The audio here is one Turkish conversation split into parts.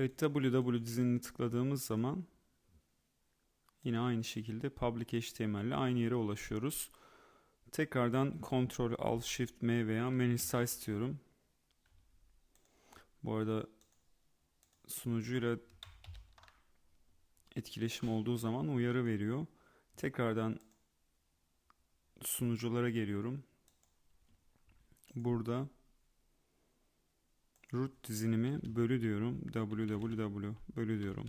Evet www dizinini tıkladığımız zaman yine aynı şekilde public HTML ile aynı yere ulaşıyoruz. Tekrardan Ctrl Alt Shift M veya Manage Size diyorum. Bu arada sunucuyla etkileşim olduğu zaman uyarı veriyor. Tekrardan sunuculara geliyorum. Burada root dizinimi bölü diyorum. www bölü diyorum.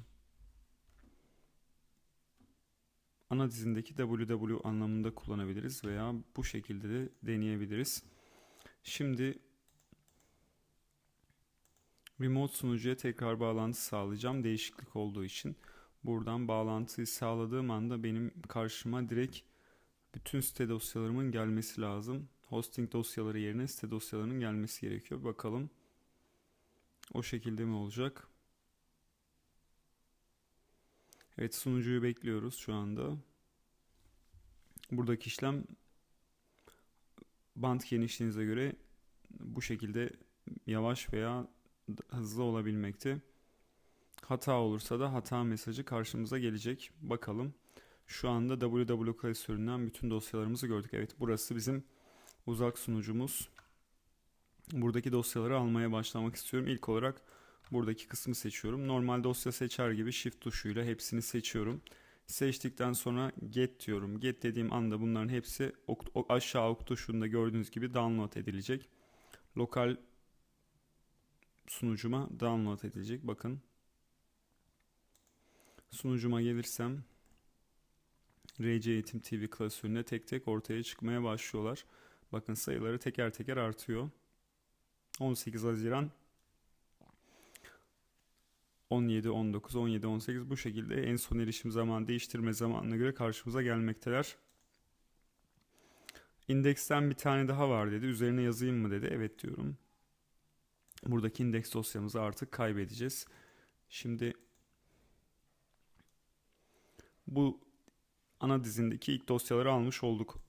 Ana dizindeki www anlamında kullanabiliriz veya bu şekilde de deneyebiliriz. Şimdi remote sunucuya tekrar bağlantı sağlayacağım değişiklik olduğu için. Buradan bağlantıyı sağladığım anda benim karşıma direkt bütün site dosyalarımın gelmesi lazım. Hosting dosyaları yerine site dosyalarının gelmesi gerekiyor. Bakalım o şekilde mi olacak? Evet sunucuyu bekliyoruz şu anda. Buradaki işlem band genişliğinize göre bu şekilde yavaş veya hızlı olabilmekte. Hata olursa da hata mesajı karşımıza gelecek. Bakalım. Şu anda www klasöründen bütün dosyalarımızı gördük. Evet burası bizim uzak sunucumuz. Buradaki dosyaları almaya başlamak istiyorum. İlk olarak buradaki kısmı seçiyorum. Normal dosya seçer gibi shift tuşuyla hepsini seçiyorum. Seçtikten sonra get diyorum. Get dediğim anda bunların hepsi aşağı ok tuşunda gördüğünüz gibi download edilecek. Lokal sunucuma download edilecek. Bakın. Sunucuma gelirsem RC Eğitim TV klasöründe tek tek ortaya çıkmaya başlıyorlar. Bakın sayıları teker teker artıyor. 18 Haziran 17, 19, 17, 18 bu şekilde en son erişim zaman değiştirme zamanına göre karşımıza gelmekteler. İndeksten bir tane daha var dedi. Üzerine yazayım mı dedi. Evet diyorum. Buradaki indeks dosyamızı artık kaybedeceğiz. Şimdi bu ana dizindeki ilk dosyaları almış olduk.